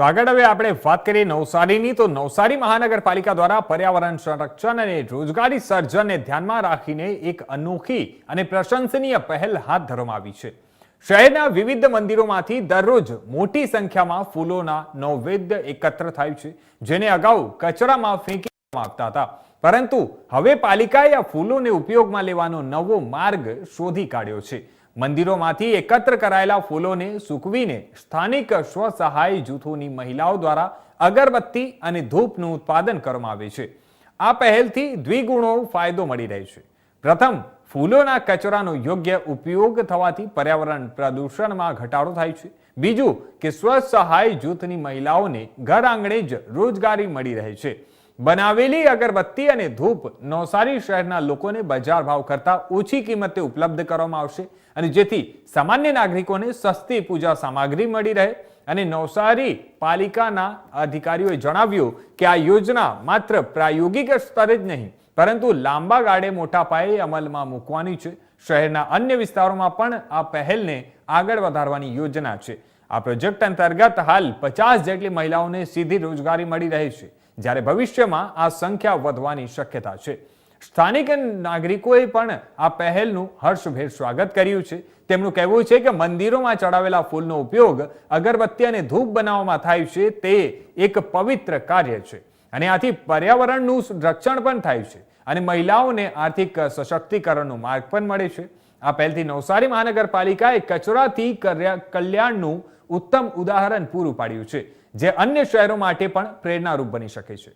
તો આગળ હવે આપણે વાત કરીએ નવસારીની. તો નવસારી મહાનગરપાલિકા દ્વારા પર્યાવરણ સંરક્ષણ અને રોજગારી સર્જનને ધ્યાનમાં રાખીને એક અનોખી અને પ્રશંસનીય પહેલ હાથ ધરવામાં આવી છે. શહેરના વિવિધ મંદિરોમાંથી દરરોજ મોટી સંખ્યામાં ફૂલોના નૈવેદ્ય એકત્ર થાય છે, જેને અગાઉ કચરામાં ફેંકી આપતા હતા. પરંતુ હવે પાલિકાએ આ ફૂલોને ઉપયોગમાં લેવાનો નવો માર્ગ શોધી કાઢ્યો છે. મંદિરોમાંથી એકત્ર કરાયેલા ફૂલોને સૂકવીને સ્થાનિક સ્વસહાય જૂથોની મહિલાઓ દ્વારા અગરબત્તી અને ધૂપનું ઉત્પાદન કરવામાં આવે છે. આ પહેલથી દ્વિગુણો ફાયદો મળી રહે છે. પ્રથમ, ફૂલોના કચરાનો યોગ્ય ઉપયોગ થવાથી પર્યાવરણ પ્રદૂષણમાં ઘટાડો થાય છે. બીજું કે સ્વસહાય જૂથની મહિલાઓને ઘર આંગણે જ રોજગારી મળી રહે છે. બનાવેલી અગરબત્તી અને ધૂપ નવસારી શહેરના લોકોને બજાર ભાવ કરતાં ઓછી કિંમતે ઉપલબ્ધ કરવામાં આવશે અને જેથી સામાન્ય નાગરિકોને સસ્તી પૂજા સામગ્રી મળી રહે. અને નવસારી પાલિકાના અધિકારીઓએ જણાવ્યું કે આ યોજના માત્ર પ્રાયોગિક સ્તરે જ નહીં, પરંતુ લાંબા ગાળે મોટા પાયે અમલમાં મૂકવાની છે. શહેરના અન્ય વિસ્તારોમાં પણ આ પહેલને આગળ વધારવાની યોજના છે. આ પ્રોજેક્ટ અંતર્ગત હાલ પચાસ જેટલી મહિલાઓને સીધી રોજગારી મળી રહી છે. જ્યારે ભવિષ્યમાં આ સંખ્યા વધવાની શક્યતા છે. સ્થાનિક નાગરિકોએ પણ આ પહેલનું હર્ષભેર સ્વાગત કર્યું છે. તેમનું કહેવું છે કે મંદિરોમાં ચડાવેલા ફૂલનો ઉપયોગ અગરબત્તી અને ધૂપ બનાવવામાં થાય છે તે એક પવિત્ર કાર્ય છે. અને આથી પર્યાવરણનું રક્ષણ પણ થાય છે. અને મહિલાઓને આર્થિક સશક્તિકરણનો માર્ગ પણ મળે છે. આ પહેલથી નવસારી મહાનગરપાલિકાએ કચરાથી કલ્યાણનું ઉત્તમ ઉદાહરણ પૂરું પાડ્યું છે જે અન્ય શહેરો માટે પણ પ્રેરણારૂપ બની શકે છે.